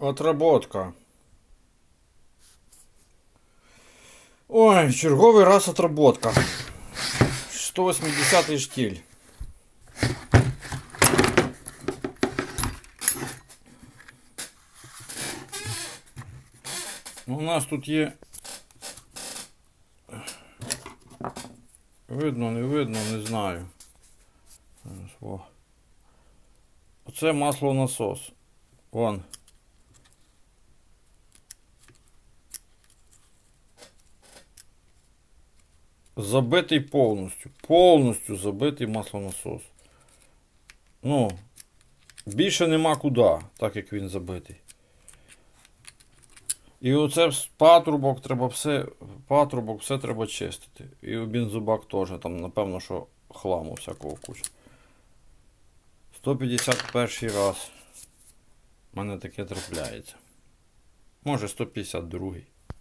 Отработка. Ой, черговий раз отработка. 180 штиль. Ну, У нас тут є. Видно, не видно, не знаю. Оце маслонасос. Вон. Забитий повністю. Повністю забитий маслонасос. Ну, більше нема куди, так як він забитий. І оце патрубок треба все, патрубок все треба чистити. І бензобак теж, там, напевно, що хламу всякого куча. 151 раз. У мене таке трапляється. Може 152.